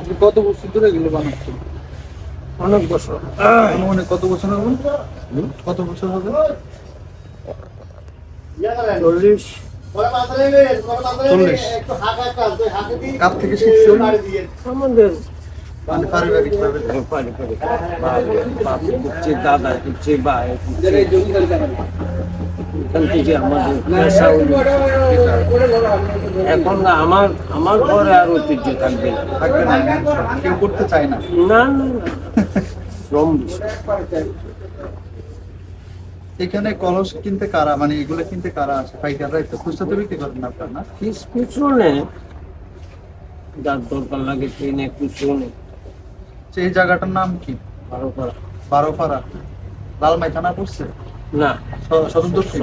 আপনি কত বছর ধরে এগুলো বানাচ্ছেন? অনেক বছর। মনে কত বছর হবে? কত বছর হবে? চল্লিশ। চল্লিশ। কাপ থেকে শিখছেন আমাদের মানে পারিবারিক পারিবারিক দাদা ভাই এখান থেকে আমাদের পেশা এখন আমার আমার ঘরে আর ঐতিহ্য থাকবে না। থাকবে না কেউ করতে চায় না। না না না। শ্রম এখানে কলস কিনতে কারা মানে এগুলো কিনতে কারা আসে? পাইকাররা একটু খুচরা তো বিক্রি করেন আপনার না? পিস পিছনে যার দরকার লাগে ট্রেনে পিছনে। তো এই জায়গাটার নাম কি? বারো করা বারোপাড়া। লালমাই থানা পড়ছে? না সদর দক্ষিণ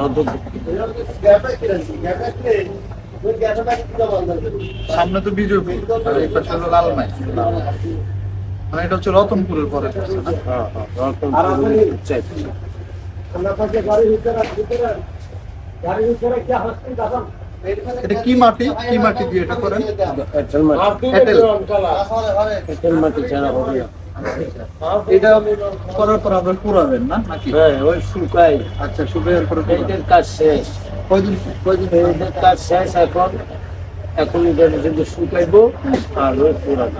সামনে তো বিজয়পুর আর এই পাশে হলো লালমাই মানে এটা হচ্ছে রতনপুরের পরে এটা কি মাটি? কি মাটি দিয়ে এটা করেন? এঁটেল মাটি। ছাড়া হবে এটা করার পর আপনার পুরাবেন না নাকি? হ্যাঁ ওই শুকাই আচ্ছা শুকাইয়ের পরে। এদের কাজ শেষ। কয়দিন? কয়দিন? এদের কাজ শেষ এখন। এখন এটা যদি শুকাইবো আর ওই পুরাবো।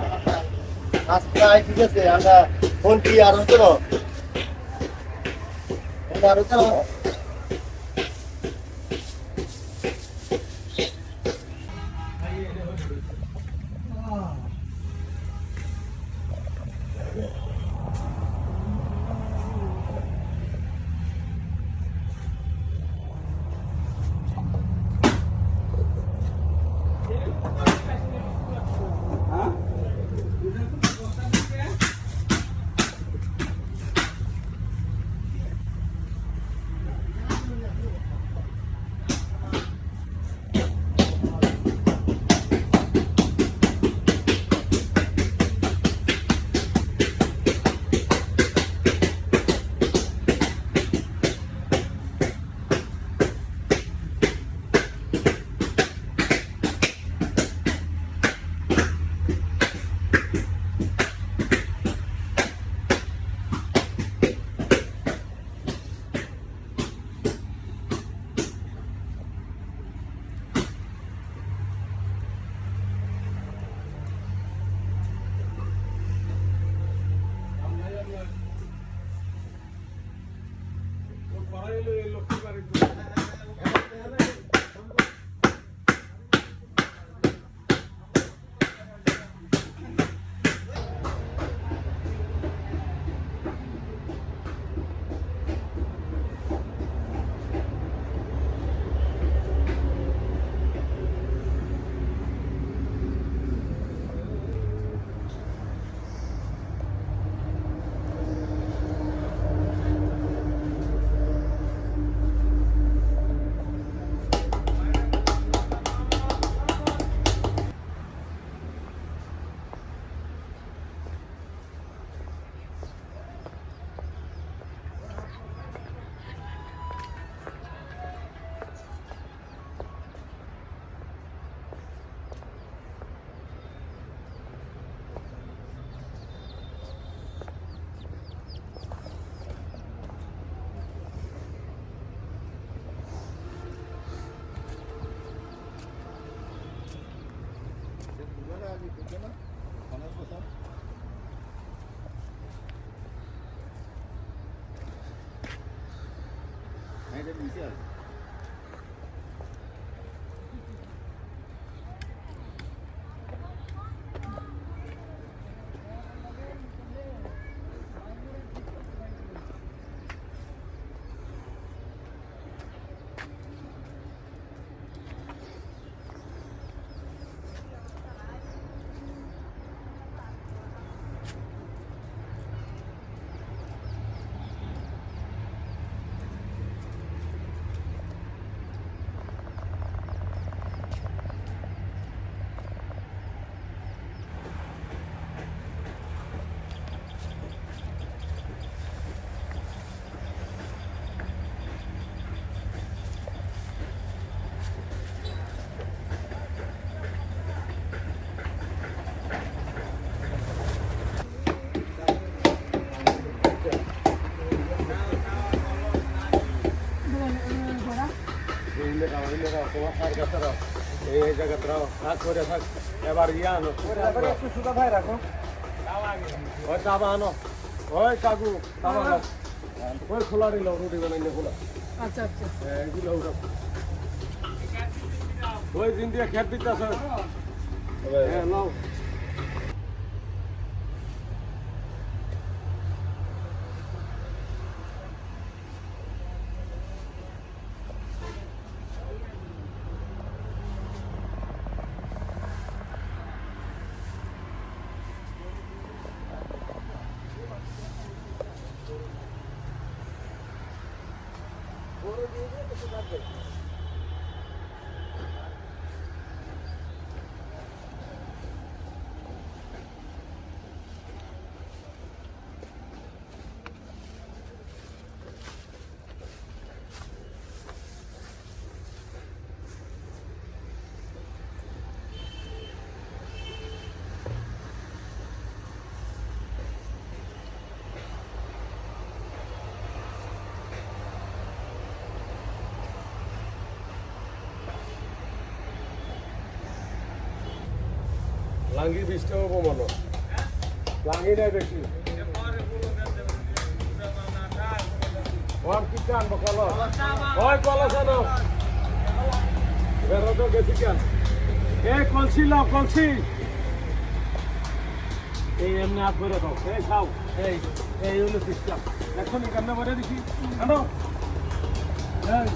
আচ্ছা ঠিক আছে আমরা ফোন কি আর হতো না আর হতো 买点米线 এই জায়গাটা থাক করে থাক। এবার ইয়া আনো। একটু সুদা ভাই রাখো ওই তাবা আনো। ওই কাকু তাবা আনো। ওই খোলা দিল রুটি বানাইলে খোলা। আচ্ছা আচ্ছা। এইগুলো ওরা ওই দিন দিয়ে খেত দিতেছে হ্যাঁ নাও লাঙ্গি বৃষ্টি হব মনে লাঙ্গি নাই বেশি কি আনব, কলস। ওই কলস আনো। বেরো তো গেছি কেন? এ কলসি লাও কলসি। এই এমনি হাত ভরে দাও এই খাও। এই এই হলো সিস্টেম এখন কান্না ভরে দেখি আনো। এই।